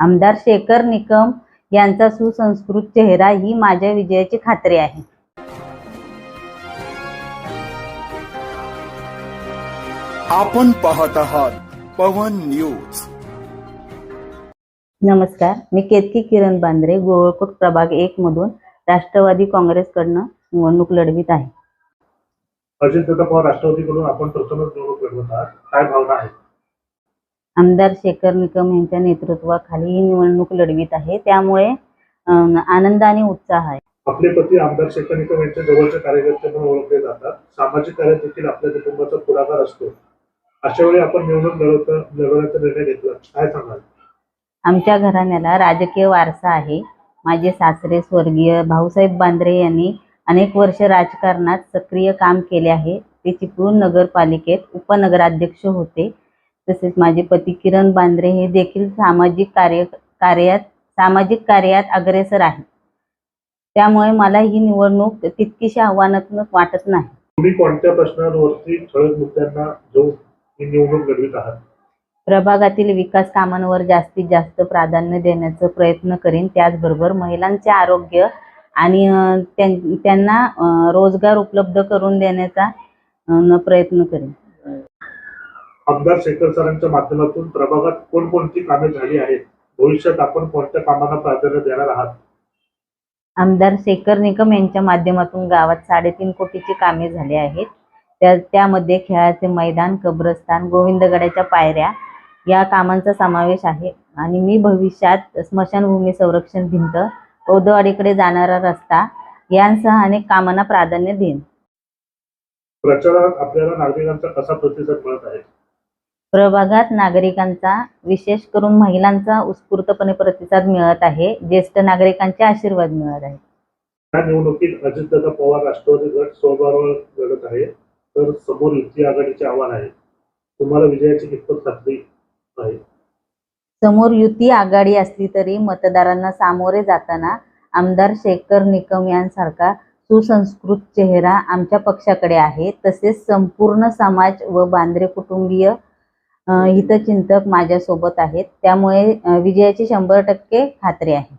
आमदार शेखर निकम यांचा सुसंस्कृत चेहरा ही माझ्या विजयाची खात्री आहे. आपण पाहत आहात पवन न्यूज. नमस्कार मी केतकी किरण बांद्रे गोवळकोट प्रभाग एक मधून राष्ट्रवादी काँग्रेसकडनं निवडणूक लढवित आहे. अजितदादा पवार राष्ट्रवादीकडून आपण प्रथमच निवडणूक लढवत आहात. काय भावना आहे आमदार शेखर निकम यांच्या नेतृत्वाखाली ही निवडणूक लढवित आहे. त्यामुळे आनंद आणि उत्साह आहे. आपले पती आमदार शेखर निकम यांच्या जवळचे कार्यकर्ते म्हणून ओळखले जातात. सामाजिक कार्यात देखील आपल्या कुटुंबाचा पुढाकार असतो. अशा वेळी आपण निवडणूक लढवता लढवण्याचा निर्णय घेतला. काय सांगाल? आमच्या घराण्याला राजकीय वारसा आहे. माझे सासरे स्वर्गीय भाऊसाहेब बांद्रे यांनी अनेक वर्ष राजकारणात सक्रिय काम केले आहे. ते चिपळूण नगरपालिकेत उपनगराध्यक्ष होते. तसेच माझे पती किरण बांद्रे हे देखील सामाजिक कार्य कार्यात सामाजिक कार्यात अग्रेसर आहेत. त्यामुळे मला ही निवडणूक तितकीशी आव्हानात्मक वाटत नाही. तुम्ही कोणत्या प्रश्नांवरती ठळक मुद्द्यांना ही निवडणूक लढवित आहात? प्रभागातील विकास कामांवर जास्तीत जास्त प्राधान्य देण्याचा प्रयत्न करीन. त्याचबरोबर महिलांचे आरोग्य आणि त्यांना रोजगार उपलब्ध करून देण्याचा प्रयत्न करीन. आमदार शेखर सरांच्या माध्यमातून प्रभागात कोणकोणती कामे झाली आहेत? भविष्यात आपण कोणत्या कामांना प्राधान्य देणार आहात? आमदार शेखर निकम यांच्या माध्यमातून गावात साडेतीन कोटीची कामे झाली आहेत. त्या त्यामध्ये खेळाचे मैदान कब्रस्तान गोविंदगडाच्या पायऱ्या या कामांचा समावेश आहे. आणि मी भविष्यात स्मशानभूमी संरक्षण भिंत औदवाडीकडे जाणारा रस्ता यांसह अनेक कामांना प्राधान्य देईन. प्रचारात आपल्याला नागरिकांचा कसा प्रतिसाद मिळत आहे? प्रभागात नागरिकांचा विशेष करून महिलांचा उत्स्फूर्तपणे प्रतिसाद मिळत आहे. ज्येष्ठ नागरिकांचे आशीर्वाद मिळत आहे या निवडणुकीत अजितदादा पवार राष्ट्रवादी गट स्वबळावर लढत आहे. तर समोर युती आघाडीचे आव्हान आहे. तुम्हाला विजयाची कितपत खात्री आहे? समोर युती आघाडी असली तरी मतदारांना सामोरे जाताना आमदार शेखर निकम यांसारखा सुसंस्कृत चेहरा आमच्या पक्षाकडे आहे. तसेच संपूर्ण समाज व बांद्रे कुटुंबीय हितचिंतक माझ्यासोबत आहेत. त्यामुळे विजयाची शंभर टक्के खात्री आहे.